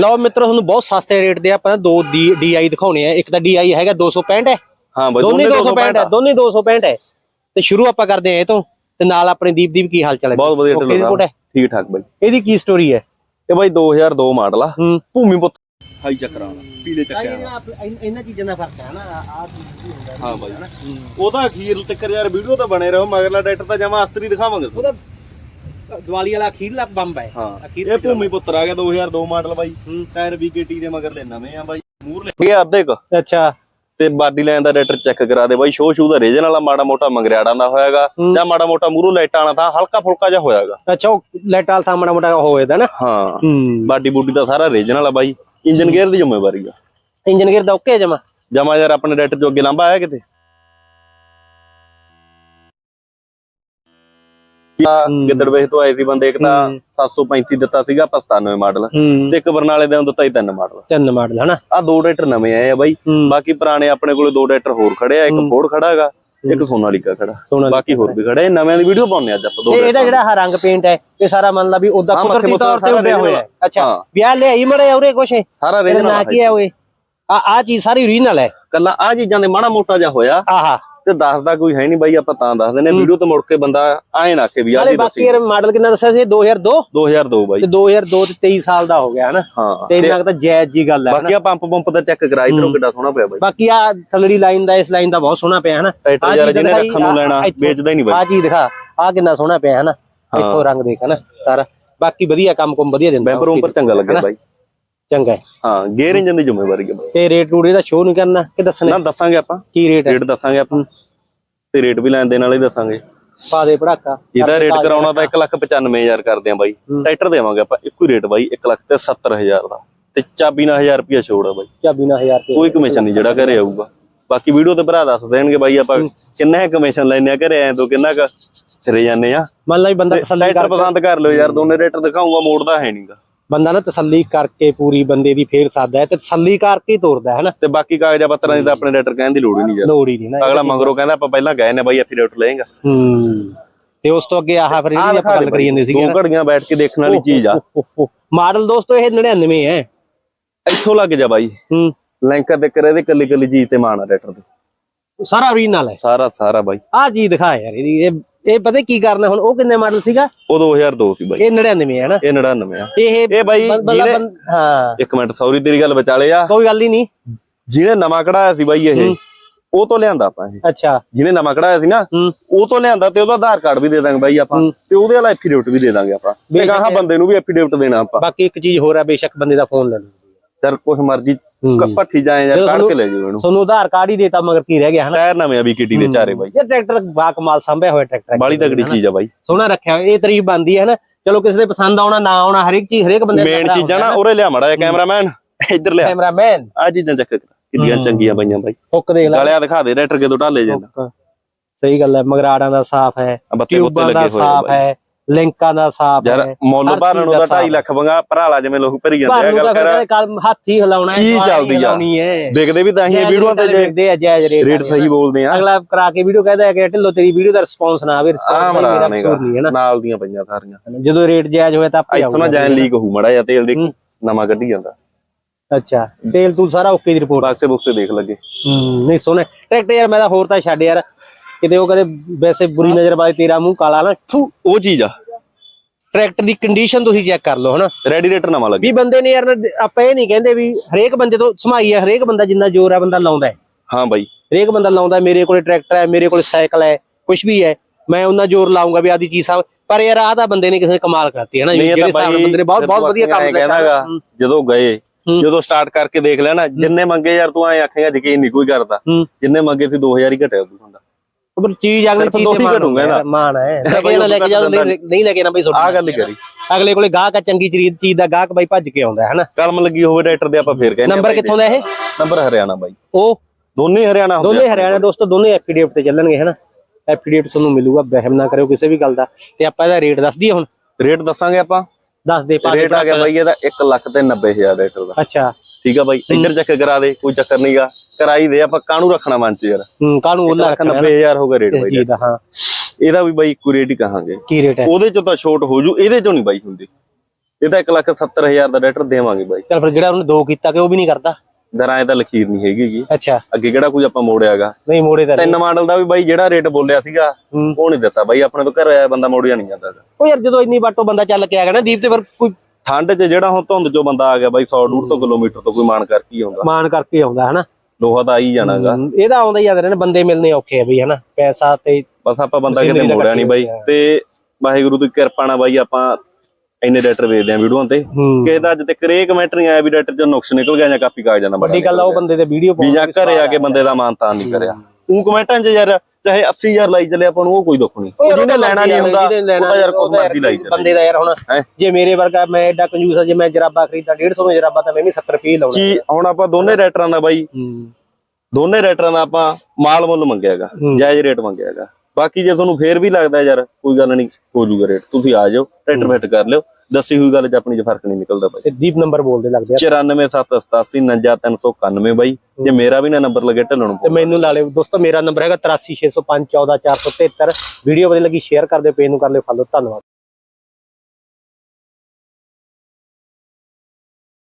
ਲਓ ਮਿੱਤਰੋ ਤੁਹਾਨੂੰ ਬਹੁਤ ਸਸਤੇ ਰੇਟ ਦੇ ਆਪਾਂ ਦੋ ਡੀਆਈ ਦਿਖਾਉਣੇ ਆ। ਇੱਕ ਤਾਂ ਡੀਆਈ ਹੈਗਾ 265 ਹੈ। ਹਾਂ ਬਾਈ ਦੋਨੇ ਦੋਨੇ 265 ਹੈ ਦੋਨੇ 265 ਹੈ। ਤੇ ਸ਼ੁਰੂ ਆਪਾਂ ਕਰਦੇ ਆ ਇਹ ਤੋਂ ਤੇ ਨਾਲ ਆਪਣੇ ਦੀਪ ਦੀ ਵੀ ਕੀ ਹਾਲ ਚਾਲ ਹੈ? ਬਹੁਤ ਵਧੀਆ ਢਿੱਲੋਂ ਹੈ। ਠੀਕ ਠਾਕ ਬਾਈ। ਇਹਦੀ ਕੀ ਸਟੋਰੀ ਹੈ? ਇਹ ਬਾਈ 2002 ਮਾਡਲ ਆ। ਭੂਮੀ ਪੁੱਤ ਹਾਈ ਚੱਕਰਾਂ ਵਾਲਾ ਪੀਲੇ ਚੱਕਿਆਂ ਵਾਲਾ। ਇਹਨਾਂ ਚੀਜ਼ਾਂ ਦਾ ਫ਼ਰਕ ਹੈ ਨਾ ਆ ਹੁੰਦਾ ਹਾਂ ਬਾਈ। ਉਹਦਾ ਅਖੀਰ ਤੱਕ ਯਾਰ ਵੀਡੀਓ ਤਾਂ ਬਣੇ ਰਹੋ ਮਗਰਲਾ ਡਾਇਰੈਕਟਰ ਤਾਂ ਜਮਾ ਅਸਤਰੀ ਦਿਖਾਵਾਂਗੇ ਤੁਹਾਨੂੰ। ਉਹਦਾ ਦੀਵਾਲੀ ਵਾਲਾ ਅਖੀਰਲਾ ਬੰਬ ਹੈ। ਹਾਂ। ਅਖੀਰ ਇਹ ਭੂਮੀ ਪੁੱਤਰ ਆ ਗਿਆ 2002 ਮਾਡਲ ਬਾਈ। ਟਾਇਰ ਵੀਕੇਟੀ ਦੇ ਮਗਰ ਲੈ ਨਵੇਂ ਆ ਬਾਈ। ਮੂਰ ਲੈ। ਇਹ ਅੱਧੇ ਕ। ਅੱਛਾ। ਤੇ ਬਾਡੀ ਲਾਈਨ ਦਾ ਡਾਇਰੈਕਟਰ ਚੈੱਕ ਕਰਾ ਦੇ ਬਾਈ। ਸ਼ੋ ਸ਼ੂ ਦਾ ਰੀਜਨ ਵਾਲਾ ਮਾੜਾ ਮੋਟਾ ਮੰਗਰਿਆੜਾਂ ਦਾ ਹੋਇਆਗਾ। ਜਾਂ ਮਾੜਾ ਮੋਟਾ ਮੂਰੂ ਲਾਈਟਾਂ ਵਾਲਾ ਤਾਂ ਹਲਕਾ ਫੁਲਕਾ ਜਿਹਾ ਹੋਇਆਗਾ। ਅੱਛਾ ਉਹ ਲੈਟ ਵਾਲਾ ਸਾਹਮਣਾ ਮੋਟਾ ਹੋਏਦਾ ਨਾ। ਹਾਂ। ਹੂੰ। ਬਾਡੀ ਬੂਡੀ ਦਾ ਸਾਰਾ ਰੀਜਨ ਵਾਲਾ ਬਾਈ। ਇੰਜਨ ਗੇਅਰ ਦੀ ਜ਼ਿੰਮੇਵਾਰੀ ਆ। ਇੰਜਨ ਗੇਅਰ ਦਾ ਓਕੇ ਜਮਾ? ਜਮਾ ਯਾਰ ਆਪਣੇ ਡਾਇਰੈਕਟਰ ਜੋ ਅੱਗੇ ਲੰਬਾ ਆਇਆ ਕਿਤੇ? ਗਿੱਦੜ ਵੇਖ ਤੋਂ ਆਏ ਸੀ ਬੰਦੇ ਇੱਕ ਤਾਂ ਹੂੰ। 735 ਦਿੱਤਾ ਸੀਗਾ ਆਪਾਂ 97 ਮਾਡਲ। ਹੂੰ। ਤੇ ਇੱਕ ਬਰਨਾਲੇ ਦੇ ਦਿੱਤਾ ਹੀ ਤਿੰਨ ਮਾਡਲ। ਤਿੰਨ ਮਾਡਲ ਹਨਾ? ਆ ਦੋ ਟਰੈਕਟਰ ਨਵੇਂ ਆਏ ਆ ਬਾਈ। ਹੂੰ। ਬਾਕੀ ਪੁਰਾਣੇ ਆਪਣੇ ਕੋਲੇ ਦੋ ਟਰੈਕਟਰ ਹੋਰ ਖੜੇ ਆ ਇੱਕ ਹੂੰ। ਫੋਰਡ ਖੜਾ ਹੈਗਾ ਇੱਕ ਸੋਨਾਲੀਕਾ ਖੜਾ। ਸੋਨਾ ਬਾਕੀ ਹੋਰ ਵੀ ਖੜੇ ਨਵਿਆਂ ਦੀ ਵੀਡੀਓ ਪਾਉਂਦੇ ਅੱਜ ਆਪਾਂ ਦੋ ਇਹ ਇਹਦਾ ਜਿਹੜਾ ਆਹ ਰੰਗ ਪੇਂਟ ਹੈ ਇਹ ਸਾਰਾ ਮੰਨ ਲਾ ਵੀ ਉਹਦਾ ਹਾਂ, ਕੁਦਰਤੀ ਤੌਰ ਤੇ ਉੱਡਿਆ ਹੋਇਆ। ਹੈ ਅੱਛਾ ਹਾਂ। ਵਿਆਹ ਲਿਆਈ ਮੜੇ ਉਰੇ ਕੁਛ? ਹੈ ਸਾਰਾ ਰੀਜਨਲ ਨਾਂ ਕੀ ਹੈ ਓਏ? ਆ ਆ ਚੀਜ਼ ਸਾਰੀ ਓਰੀਜਨਲ ਹੈ। ਕੱਲਾ ਆ ਚੀਜ਼ਾਂ ਦੇ ਮਾੜਾ ਮੋਟਾ ਜਿਹਾ ਹੋਇਆ। ਆਹਾ। ਤੇ ਦੱਸਦਾ ਕੋਈ ਹੈ ਨਹੀਂ ਬਾਈ ਆਪਾਂ ਤਾਂ ਦੱਸ ਦਿੰਦੇ ਵੀਡੀਓ ਤੇ ਮੁੜ ਕੇ ਬੰਦਾ ਆਏ ਨਾ ਕਿ ਵੀ ਆ ਜੀ ਬਾਕੀ ਯਾਰ ਮਾਡਲ ਕਿੰਨਾ ਦੱਸਿਆ ਸੀ? 2002 2002 ਬਾਈ। ਤੇ 2002 ਤੇ 23 ਸਾਲ ਦਾ ਹੋ ਗਿਆ ਹਨਾ? ਤੇ ਕੁ ਤਾਂ ਜਾਇਜ਼ ਜੀ ਗੱਲ ਹੈ। ਬਾਕੀ ਆ ਪੰਪ ਪੰਪ ਦਾ ਚੈੱਕ ਕਰਾ ਇਧਰੋਂ ਕਿੱਡਾ ਸੋਹਣਾ ਪਿਆ ਬਾਈ। ਬਾਕੀ ਆ ਥਲੜੀ ਲਾਈਨ ਦਾ ਇਸ ਲਾਈਨ ਦਾ ਬਹੁਤ ਸੋਹਣਾ ਪਿਆ ਹਨਾ? ਯਾਰ ਚੀਜ਼ ਜਿਹਨੇ ਰੱਖਣ ਨੂੰ ਲੈਣਾ ਵੇਚਦਾ ਹੀ ਨਹੀਂ ਬਾਈ। ਆ ਚੀਜ਼ ਦਿਖਾ ਆ ਕਿੰਨਾ ਸੋਹਣਾ ਪਿਆ ਹਨਾ। ਇੱਥੋਂ ਰੰਗ ਦੇਖ ਹਨਾ? ਸਾਰਾ। ਬਾਕੀ ਵਧੀਆ ਕੰਮ ਕੁਮ ਵਧੀਆ ਦਿੰਦਾ ਬੈਂਪਰ ਉੱਪਰ ਚੰਗਾ ਲੱਗਿਆ ਬਾਈ। ਚੰਗਾ ਹੈ। ਹਾਂ ਗੇਅਰ ਇੰਜਨ ਦੀ ਜ਼ਿੰਮੇਵਾਰੀ ਹੈ ਬਾਈ। ਤੇ ਰੇਟ ਰੂਟ ਇਹਦਾ ਸ਼ੋਅ ਨਹੀਂ ਕਰਨਾ? ਕਿ ਦੱਸਣਾ? ਨਾ ਦੱਸਾਂਗੇ ਆਪਾਂ। ਕੀ ਰੇਟ ਹੈ? ਰੇਟ ਦੱਸਾਂਗੇ ਆਪਾਂ। ਤੇ ਰੇਟ ਵੀ ਲੈਣ ਦੇਣ ਵਾਲੇ ਹੀ ਦੱਸਾਂਗੇ। ਪਾ ਦੇ ਪੜਾਕਾ ਇਹਦਾ ਰੇਟ ਕਰਾਉਣਾ ਤਾਂ 195000 ਕਰਦੇ ਆ ਬਾਈ। ਟਰੈਕਟਰ ਦੇਵਾਂਗੇ ਆਪਾਂ। ਇੱਕੋ ਹੀ ਰੇਟ ਬਾਈ 1 ਲੱਖ ਤੇ 70000 ਦਾ। ਤੇ ਚਾਬੀ ਨਾਲ 1000 ਰੁਪਿਆ ਛੋੜ ਆ ਬਾਈ। ਚਾਬੀ ਨਾ 1000 ਰੁਪਏ ਕੋਈ ਕਮਿਸ਼ਨ ਨਹੀਂ ਜਿਹੜਾ ਘਰੇ ਆਊਗਾ। ਬਾਕੀ ਵੀਡੀਓ ਤੇ ਭਰਾ ਦੱਸ ਦੇਣਗੇ ਬਾਈ ਆਪਾਂ ਕਿੰਨਾ ਕਮਿਸ਼ਨ ਲੈਨੇ ਆ ਘਰੇ ਆਏ ਤੋਂ ਕਿੰਨਾ ਕ ਚਲੇ ਜਾਂਦੇ ਆ। ਮੰਨ ਲਾ ਵੀ ਬੰਦਾ ਤਸੱਲੀ ਕਰ ਪਸੰਦ ਕਰ ਲਿਓ ਯਾਰ ਦੋਨੇ ਰੇਟਰ ਦਿਖਾਉਂਗਾ ਮੋੜਦਾ ਹੈ ਨਹੀਂਗਾ ਬੰਦਾ ਨਾ ਤਸੱਲੀ ਕਰਕੇ ਪੂਰੀ ਬੰਦੇ ਦੀ ਫੇਰ ਸਾਦਾ ਹੈ ਤੇ ਤਸੱਲੀ ਕਰਕੇ ਹੀ ਤੋਰਦਾ ਹੈ ਹਨਾ ਤੇ ਬਾਕੀ ਕਾਗਜ਼ਾਂ ਪੱਤਰਾਂ ਦੀ ਤਾਂ ਆਪਣੇ ਰੇਟਰ ਕਹਿਣ ਦੀ ਲੋੜ ਹੀ ਨਹੀਂ ਯਾਰ ਲੋੜ ਹੀ ਨਹੀਂ ਨਾ। ਅਗਲਾ ਮੰਗਰੋ ਕਹਿੰਦਾ ਆਪਾਂ ਪਹਿਲਾਂ ਗਏ ਨੇ ਬਾਈ ਐਫੀਡੇਵਿਟ ਲਏਗਾ। ਹੂੰ। ਤੇ ਉਸ ਤੋਂ ਅੱਗੇ ਆਹ ਫਿਰ ਇਹਦੀ ਆਪਾਂ ਗੱਲ ਕਰੀ ਜਾਂਦੇ ਸੀਗੇ ਦੋ ਘੜੀਆਂ ਬੈਠ ਕੇ ਦੇਖਣ ਵਾਲੀ ਚੀਜ਼ ਆ। ਮਾਡਲ ਦੋਸਤੋ ਇਹ 99 ਹੈ। ਇੱਥੋਂ ਲੱਗ ਜਾ ਬਾਈ। ਹੂੰ। ਲੈਂਕਰ ਦੇ ਕਰੇ ਦੇ ਕੱਲੀ ਕੱਲੀ ਚੀਜ਼ ਤੇ ਮਾਣ ਆ ਰੇਟਰ ਦੇ। ਸਾਰਾ ਓਰੀਜਨਲ ਹੈ। ਸਾਰਾ ਸਾਰਾ ਬਾਈ। ਆਹ ਚੀਜ਼ ਦਿਖਾ ਯਾਰ ਇਹਦੀ ਇਹ ਇਹ ਪਤਾ ਕੀ ਕਰਨਾ ਹੁਣ? ਉਹ ਕਿੰਨੇ ਮਾਡਲ ਸੀਗਾ? ਉਹ 2002 ਸੀ ਬਾਈ। ਇਹ 99 ਹੈ ਨਾ ਇਹ 99 ਆ। ਇਹ ਇਹ ਬਾਈ ਜਿਹਨੇ ਹਾਂ। ਇੱਕ ਮਿੰਟ ਸੌਰੀ ਤੇਰੀ ਗੱਲ ਵਿਚਾਲੇ ਆ। ਕੋਈ ਗੱਲ ਹੀ ਨਹੀਂ। ਜਿਹਨੇ ਨਵਾਂ ਕਢਾਇਆ ਸੀ ਬਾਈ ਇਹ ਉਹ ਤੋਂ ਲਿਆਂਦਾ ਆਪਾਂ ਇਹ। ਅੱਛਾ। ਜਿਹਨੇ ਨਵਾਂ ਕਢਾਇਆ ਸੀ ਨਾ ਉਹ ਤੋਂ ਲਿਆਂਦਾ ਤੇ ਉਹਦਾ ਆਧਾਰ ਕਾਰਡ ਵੀ ਦੇ ਦਾਂਗੇ ਬਾਈ ਆਪਾਂ। ਤੇ ਉਹਦੇ ਵਾਲਾ ਐਫੀਡੇਵਿਟ ਵੀ ਦੇ ਦਾਂਗੇ ਆਪਾਂ। ਤੇ ਕਹਾ ਬੰਦੇ ਨੂੰ ਵੀ ਐਫੀਡੇਵਿਟ ਦੇਣਾ ਆਪਾਂ। ਬਾਕੀ ਇੱਕ ਚੀਜ਼ ਹੋਰ ਹੈ ਬੇਸ਼ੱਕ ਬੰਦੇ ਦਾ ਫੋਨ ਲੈ ਲਓ। ਯਾਰ ਕੁਛ ਮਰਜ਼ੀ। ਭੱਠੀ ਜਾਏ ਜਦੋਂ ਕੱਢ ਕੇ ਲੈ ਜਾਓ ਇਹਨੂੰ। ਤੁਹਾਨੂੰ ਆਧਾਰ ਕਾਰਡ ਹੀ ਦੇਤਾ ਮਗਰ ਕੀ ਰਹਿ ਗਿਆ ਹਨਾ? ਟਾਇਰ ਨਵੇਂ ਆ ਵੀ ਕਿੱਟੀ ਦੇ ਚਾਰੇ ਬਾਈ। ਇਹ ਟਰੈਕਟਰ ਬਾ ਕਮਾਲ ਸੰਭਿਆ ਹੋਇਆ ਟਰੈਕਟਰ। ਬਾਲੀ ਤਗੜੀ ਚੀਜ਼ ਆ ਬਾਈ। ਸੋਹਣਾ ਰੱਖਿਆ। ਇਹ ਤਾਰੀਫ ਬੰਦੀ ਹੈ ਨਾ ਚਲੋ ਕਿਸੇ ਦੇ ਪਸੰਦ ਆਉਣਾ ਨਾ ਆਉਣਾ ਹਰੇਕ ਚੀਜ਼ ਹਰੇਕ ਬੰਦੇ ਮੇਨ ਚੀਜ਼ਾਂ ਨਾ ਉਰੇ ਲਿਆ ਮੜਾ ਕੈਮਰਾਮੈਨ ਇੱਧਰ ਲਿਆ। ਕੈਮਰਾਮੈਨ। ਆ ਚੀਜ਼ਾਂ ਚੱਕ ਕਿੱਡੀਆਂ ਚੰਗੀਆਂ ਪਈਆਂ ਬਾਈ। ਹੁੱਕ ਦੇਖ ਲੈ। ਗਾਲਿਆ ਦਿਖਾ ਦੇ ਰੈਟਰ ਕਿਦੋਂ ਢਾਲੇ ਜਾਂਦਾ। ਸਹੀ ਗੱਲ ਹੈ ਮਗਰਾੜਾਂ ਦਾ ਸਾਫ਼ ਹੈ ਟਿਊਬਾਂ ਦਾ ਲੱਗੇ ਹੋਏ ਆ ਸਾਫ਼ ਹੈ। ਲਿੰਕਾਂ ਦਾ ਸਾਫ਼ ਯਾਰ ਮੁੱਲ ਭਾਰਨ ਨੂੰ ਤਾਂ ਸਾਫ਼ 2.5 ਲੱਖ ਬੰਗਾ ਭਰਾਲਾ ਜਿਵੇਂ ਲੋਕ ਭਰੀ ਜਾਂਦੇ ਆ ਗੱਲ ਕਰ। ਕੱਲ ਹੱਥ ਹਿਲਾਉਣਾ ਜਵਾਨੀ ਚੱਲਦੀ ਆ। ਦੇਖਦੇ ਵੀ ਤਾਂ ਹੀ ਇਹ ਵੀਡੀਓ ਤੇ ਦੇਖਦੇ ਆ ਜਾਇਜ਼ ਰੇਟ ਰੇਟ ਸਹੀ ਬੋਲਦੇ ਆ। ਅਗਲਾ ਕਰਾ ਕੇ ਵੀਡੀਓ ਕਹਿੰਦਾ ਕਿ ਢਿੱਲੋ ਤੇਰੀ ਵੀਡੀਓ ਦਾ ਰਿਸਪੌਂਸ ਨਾ ਆਵੇ ਰਿਸਪੌਂਸ ਮਰਾ ਕਸੂਰ ਨਹੀਂ ਹੈ ਨਾ। ਨਾਲ ਦੀਆਂ ਪਈਆਂ ਸਾਰੀਆਂ। ਜਦੋਂ ਰੇਟ ਜਾਇਜ਼ ਹੋਇਆ ਤਾਂ ਆਪੇ ਇੱਥੋਂ ਨਾ ਜੈਨ ਲੀਕ ਹੋਊ ਮੜਾ ਜਾਂ ਤੇਲ ਦੇਖੀ ਨਵਾਂ ਕੱਢੀ ਜਾਂਦਾ। ਅੱਛਾ ਤੇਲ ਤੂੰ ਸਾਰਾ ਓਕੇ ਦੀ ਰਿਪੋਰਟ ਬਾਕਸੇ ਬੁਕਸੇ ਦੇਖ ਲੱਗੇ। ਹੂੰ ਨਹੀਂ ਸੋਹਣਾ। ਟਰੈਕਟਰ ਯਾਰ ਮੈਂ ਤਾਂ ਹੋਰ ਤਾਂ ਛੱਡ ਯਾਰ। ਕਿਤੇ ਉਹ ਕਦੇ ਵੈਸੇ ਬੁਰੀ ਨਜ਼ਰ ਵਾਲੇ ਤੇਰਾ ਮੂੰਹ ਕਾਲਾ ਨਾ। ਥੂ ਉਹ ਚੀਜ਼ ਆ। ਟਰੈਕਟਰ ਦੀ ਕੰਡੀਸ਼ਨ ਤੁਸੀਂ ਚੈੱਕ ਕਰ ਲਓ ਹਨਾ? ਰੈਡੀਏਟਰ ਨਵਾਂ ਲੱਗੇ। ਵੀ ਬੰਦੇ ਨੇ ਯਾਰ ਆਪਾਂ ਇਹ ਨਹੀਂ ਕਹਿੰਦੇ ਵੀ ਹਰੇਕ ਬੰਦੇ ਤੋਂ ਸਮਾਈ ਹੈ ਹਰੇਕ ਬੰਦਾ ਜਿੰਨਾ ਜ਼ੋਰ ਹੈ ਬੰਦਾ ਲਾਉਂਦਾ ਹੈ। ਹਾਂ ਬਾਈ। ਹਰੇਕ ਬੰਦਾ ਲਾਉਂਦਾ ਮੇਰੇ ਕੋਲੇ ਟਰੈਕਟਰ ਹੈ ਮੇਰੇ ਕੋਲੇ ਸਾਈਕਲ ਹੈ ਕੁਝ ਵੀ ਹੈ। ਮੈਂ ਉਹਨਾਂ ਜ਼ੋਰ ਲਾਉਂਗਾ ਵੀ ਆਦੀ ਚੀਜ਼ ਪਰ ਯਾਰ ਆਹ ਤਾਂ ਬੰਦੇ ਨੇ ਕਿਸੇ ਕਮਾਲ ਕਰਤੀ ਹੈ ਨਾ ਜਿਹੜੇ ਤਾਂ ਬਾਈ ਬੰਦੇ ਨੇ ਬਹੁਤ ਬਹੁਤ ਵਧੀਆ ਕੰਮ ਹੂੰ। ਜਦੋਂ ਗਏ। ਜਦੋਂ ਸਟਾਰਟ ਕਰਕੇ ਦੇਖ ਲੈਣਾ ਜਿੰਨੇ ਮੰਗੇ ਯਾਰ ਤੂੰ ਐ ਆਖੇਗਾ ਯਕੀਨ ਨਹੀਂ ਕੋਈ ਕਰਦਾ। ਜਿੰਨੇ ਮੰਗੇ ਸੀ 2000 ਹੀ ਘਟਿਆ ਉਦੋਂ ਹੁੰਦਾ। ਪਰ ਚੀਜ਼ ਅਗਲੀ ਚੀਜ਼ ਦੋ ਤੇ ਹੀ ਘਟੂਗਾ ਹੁੰਦਾ। ਇਹਦਾ। ਮਾਣ ਹੈ। ਲੈ ਬਾਈ ਕੇ ਨਾ ਲੈ ਕੇ ਜਾਓ ਨਹੀਂ ਨਹੀਂ ਲੈ ਕੇ ਨਾ ਬਈ ਆਹ ਤੁਹਾਡੀ ਗੱਲ ਹੀ ਕਰੀ। ਅਗਲੇ ਕੋਲੇ ਗਾਹਕ ਆ ਚੰਗੀ ਚੀਜ਼ ਚੀਜ਼ ਦਾ ਗਾਹਕ ਬਾਈ ਭੱਜ ਕੇ ਆਉਂਦਾ ਹੈ ਹਨਾ? ਕਲਮ ਲੱਗੀ ਹੋਵੇ ਟਰੈਕਟਰ ਦੇ ਆਪਾਂ ਫੇਰ ਕਹਿੰਦੇ ਆ ਨੰਬਰ ਕਿੱਥੋਂ ਦਾ ਇਹ? ਨੰਬਰ ਹਰਿਆਣਾ ਬਾਈ। ਉਹ? ਦੋਨੇ ਹੀ ਹਰਿਆਣਾ ਹੁੰਦੇ ਦੋਨੇ ਆ। ਹਰਿਆਣਾ ਦੋਸਤੋ ਦੋਨੇ ਐਫੀਡੇਵਿਟ ਤੇ ਚੱਲਣਗੇ ਹਨਾ? ਐਫੀਡੇਵਿਟ ਤੁਹਾਨੂੰ ਮਿਲੂਗਾ ਵਹਿਮ ਨਾ ਕਰਿਓ ਕਿਸੇ ਵੀ ਗੱਲ ਦਾ। ਤੇ ਆਪਾਂ ਇਹਦਾ ਰੇਟ ਦੱਸ ਦਈਏ ਹੁਣ? ਰੇਟ ਦੱਸਾਂਗੇ ਆਪਾਂ। ਦੱਸ ਦੇ ਪਾ ਦੇ ਰੇਟ ਆ ਗਿਆ ਬਾਈ ਇਹਦਾ 1 ਲੱਖ ਤੇ 90000 ਰੇਟਰ ਦਾ। ਅੱਛਾ। ਠੀਕ ਆ ਬਾਈ ਇੱਧਰ ਚੱਕ ਕਰਾ ਦੇ ਕੋਈ ਚੱਕਰ ਨਹੀਂਗਾ ਕਰਾਈ ਦੇ ਆਪਾਂ ਕਾਹਨੂੰ ਰੱਖਣਾ ਮਨ ਚ ਯਾਰ? ਹੂੰ ਕਾਹਨੂੰ 1 ਉਹਲਾ ਲੱਖ ਰੱਖਣਾ 90000 ਹੋਗਾ ਰੇਟ ਇਸ ਬਾਈ ਚੀਜ਼ ਦਾ ਹਾਂ। ਇਹਦਾ ਵੀ ਬਾਈ ਇੱਕੋ ਰੇਟ ਹੀ ਕਹਾਂਗੇ। ਕੀ ਰੇਟ ਹੈ? ਉਹਦੇ ਚੋਂ ਤਾਂ ਛੋਟ ਹੋ ਜੂ ਇਹਦੇ ਚੋਂ ਨਹੀਂ ਬਾਈ ਹੁੰਦੀ। ਇਹ ਤਾਂ 1 ਲੱਖ 70 ਹਜ਼ਾਰ ਦਾ ਟਰੈਕਟਰ ਦੇਵਾਂਗੇ ਬਾਈ। ਚੱਲ ਫਿਰ ਜਿਹੜਾ ਉਹਨੇ ਦੋ ਕੀਤਾ ਕਿ ਉਹ ਵੀ ਨਹੀਂ ਕਰਦਾ? ਦਰਾਂ ਇਹਦਾ ਲਖੀਰ ਨਹੀਂ ਹੈਗੀ ਗੀ ਅੱਛਾ। ਅੱਗੇ ਕਿਹੜਾ ਕੋਈ ਆਪਾਂ ਮੋੜਿਆਗਾ? ਨਹੀਂ ਮੋੜੇ ਤਾਂ। ਤਿੰਨ ਮਾਡਲ ਦਾ ਵੀ ਬਾਈ ਜਿਹੜਾ ਰੇਟ ਬੋਲਿਆ ਸੀਗਾ। ਉਹ ਨਹੀਂ ਦਿੱਤਾ ਬਾਈ। ਆਪਣੇ ਤੋਂ ਘਰ ਆਇਆ ਬੰਦਾ ਮੋੜਿਆ ਨਹੀਂ ਜਾਂਦਾ। ਉਹ ਯਾਰ ਜਦੋਂ ਇੰਨੀ ਬਾਟੋ ਬੰਦਾ ਚੱਲ ਕੇ ਆ ਗਿਆ ਨਾ ਦੀਪ ਤੇ ਫਿਰ ਕੋਈ ਠੰਡ 'ਚ ਜਿਹੜਾ ਹੁਣ ਧੁੰਦ 'ਚੋਂ ਬੰਦਾ ਆ ਗਿਆ ਬਾਈ 100 150 ਕਿਲੋਮੀਟਰ ਤੋਂ ਕੋਈ ਮਾਨ ਕਰਕੇ ਹੀ ਆਉਂਦਾ। ਮਾਨ ਕਰਕੇ ਆਉਂਦਾ ਹਨਾ? ਲੋਹਾ ਤਾਂ ਆ ਹੀ ਜਾਣਾਗਾ। ਇਹਦਾ ਆਉਂਦਾ ਹੀ ਆ ਨਾ ਬੰਦੇ ਮਿਲਨੇ ਔਖੇ ਆ ਬਈ ਹਨਾ। ਪੈਸਾ ਤੇ ਬਸ ਆਪਾਂ ਬੰਦਾ ਕਿਤੇ ਮੋੜਿਆ ਨਹੀਂ ਬਾਈ। ਤੇ ਵਾਹਿਗੁਰੂ ਦੀ ਕਿਰਪਾ ਨਾਲ ਬਾਈ ਆਪਾਂ ਇੰਨੇ ਡਾਕਟਰ ਵੇਚਦੇ ਆ ਵੀਡੀਓਆਂ ਤੇ। ਕਿਸੇ ਦਾ ਅੱਜ ਤੱਕ ਰੇ ਕਮੈਂਟ ਨਹੀਂ ਆਇਆ ਵੀ ਡਾਕਟਰ ਚ ਨੁਕਸ ਨਿਕਲ ਗਿਆ ਜਾਂ ਕਾਪੀ ਕਾਗਜ਼ਾਂ ਦਾ ਵੱਡੀ ਗੱਲ ਆ ਉਹ ਬੰਦੇ ਤੇ ਵੀਡੀਓ ਵੀ ਜਾਂ ਘਰੇ ਆ ਕੇ ਬੰਦੇ ਦਾ ਮਾਨ ਤਾਨ ਨਹੀਂ ਕਰਿਆ। ਉਹ ਕਮੈਂਟਾਂ 'ਚ ਯਾਰ ਚਾਹੇ 80000 ਲਾਈ ਚੱਲੇ ਆਪਾਂ ਨੂੰ ਉਹ ਕੋਈ ਦੁੱਖ ਨਹੀਂ। ਜਿਹਨੇ ਲੈਣਾ ਨਹੀਂ ਹੁੰਦਾ ਉਹ ਤਾਂ ਯਾਰ ਕੁਝ ਮਰਜ਼ੀ ਲਾਈ ਚੱਲੇ। ਬੰਦੇ ਦਾ ਯਾਰ ਹੁਣ? ਜੇ ਮੇਰੇ ਵਰਗਾ ਮੈਂ ਐਡਾ ਕੰਜੂਸ ਆ ਜੇ ਮੈਂ ਜਰਾਬਾ ਖਰੀਦਾ 150 ਦੇ ਜਰਾਬਾ ਤਾਂ ਮੈਂ ਵੀ 70 ਰੁਪਏ ਲਾਉਣਾ। ਚੀ ਹੁਣ ਆਪਾਂ ਦੋਨੇ ਰੈਟਰਾਂ ਦਾ ਬਾਈ। ਦੋਨੇ ਰੈਟਰਾਂ ਦਾ ਆਪਾਂ ਮਾਲ ਮੁੱਲ ਮੰਗਿਆਗਾ। ਜਾਇਜ਼ ਰੇਟ ਮੰਗਿਆਗਾ ਬਾਕੀ ਜੇ ਤੁਹਾਨੂੰ ਫੇਰ ਵੀ ਲੱਗਦਾ ਯਾਰ ਕੋਈ ਗੱਲ ਨਹੀਂ ਹੋ ਜੂਗਾ ਰੇਟ ਤੁਸੀਂ ਆ ਜਾਓ ਟਰੈਕਟਰ ਫਿੱਟ ਕਰ ਲਿਓ ਦੱਸੀ ਹੋਈ ਗੱਲ 'ਚ ਆਪਣੀ 'ਚ ਫ਼ਰਕ ਨਹੀਂ ਨਿਕਲਦਾ ਬਾਈ। ਤੇ ਦੀਪ ਨੰਬਰ ਬੋਲਦੇ ਲੱਗਦੇ ਆ। 9478899391 ਬਾਈ ਜੇ ਮੇਰਾ ਵੀ ਨਾ ਨੰਬਰ ਲੱਗੇ ਢੱਲਣ ਤੇ ਮੈਨੂੰ ਲਾ ਲਿਓ ਦੋਸਤੋ ਮੇਰਾ ਨੰਬਰ ਹੈਗਾ 8365514473 ਵੀਡੀਓ ਵਧੀਆ ਲੱਗੀ ਸ਼ੇਅਰ ਕਰ ਦਿਓ ਪੇਜ ਨੂੰ ਕਰ ਲਿਓ ਫੋਲੋ ਧੰਨਵਾਦ।